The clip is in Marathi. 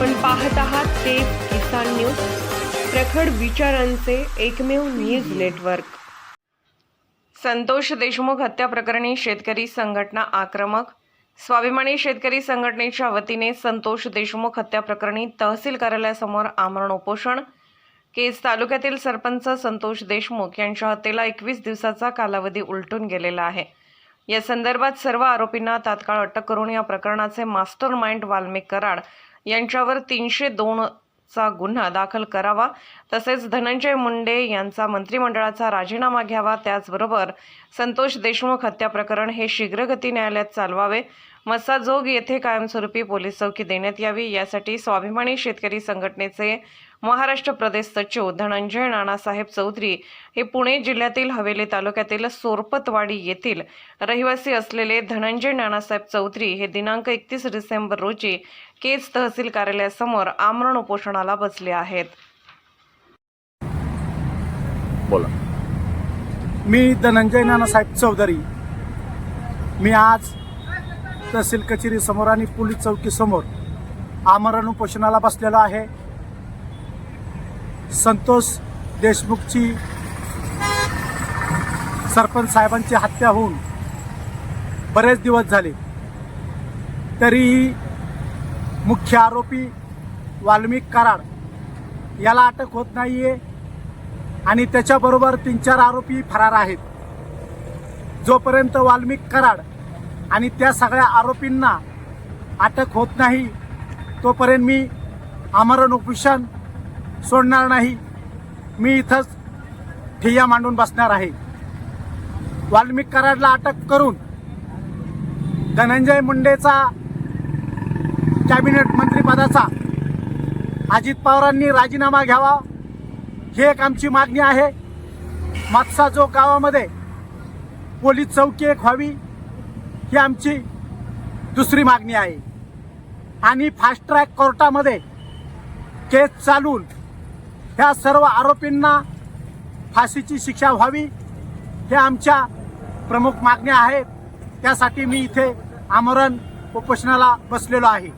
आपण पाहत आहात ते किसान न्यूज प्रखड विचारांचे एकमेव न्यूज नेटवर्क. संतोष देशमुख हत्या प्रकरणी शेतकरी संघटना आक्रमक. स्वाभिमानी शेतकरी संघटनेच्या वतीने संतोष देशमुख हत्या प्रकरणी तहसील कार्यालयासमोर आमरण उपोषण. केज तालुक्यातील सरपंच संतोष देशमुख यांच्या हत्येला एकवीस दिवसाचा कालावधी उलटून गेलेला आहे. या संदर्भात सर्व आरोपींना तात्काळ अटक करून या प्रकरणाचे मास्टर माइंड वाल्मिक कराड यांच्यावर तीनशे दोन चा गुन्हा दाखल करावा. तसेच धनंजय मुंडे यांचा मंत्रिमंडळाचा राजीनामा घ्यावा. त्याचबरोबर संतोष देशमुख हत्या प्रकरण हे शीघ्रगती न्यायालयात चालवावे. मस्साजोग येथे कायमस्वरूपी पोलीस चौकी देण्यात यावी. यासाठी स्वाभिमानी शेतकरी संघटनेचे महाराष्ट्र प्रदेश सचिव धनंजय नानासाहेब चौधरी हे पुणे जिल्ह्यातील हवेली तालुक्यातील सोरपतवाडी येथील रहिवासी असलेले धनंजय नानासाहेब चौधरी हे दिनांक एकतीस डिसेंबर रोजी केज तहसील कार्यालयासमोर आमरण उपोषणाला बसले आहेत. बोला. मी धनंजय नानासाहेब चौधरी. मी आज तहसील कचेरी समोर आणि पोलीस चौकी समोर आमरण उपोषणाला बसलेलो आहे. संतोष देशमुखची सरपंच साहेबांची हत्या होऊन बरेच दिवस झाले. तरीही मुख्य आरोपी वाल्मिक कराड याला अटक होत नाहीये आणि त्याच्याबरोबर तीन चार आरोपी फरार आहेत. जोपर्यंत वाल्मिक कराड आणि त्या सगळ्या आरोपींना अटक होत नाही. तोपर्यंत मी आमरण उपोषण सोडणार नाही. मी इथंच ठिय्या मांडून बसणार आहे. वाल्मिक कराडला अटक करून धनंजय मुंडेचा कॅबिनेट मंत्रीपदाचा अजित पवारांनी राजीनामा घ्यावा ही एक आमची मागणी आहे. मागचा जो गावामध्ये पोलीस चौकी एक व्हावी ही आमची दुसरी मागणी आहे. आणि फास्ट ट्रॅक कोर्टामध्ये केस चालून ह्या सर्व आरोपींना फाशीची शिक्षा व्हावी हे आमच्या प्रमुख मागण्या आहेत. त्यासाठी मी इथे आमरण उपोषणाला बसलेलो आहे.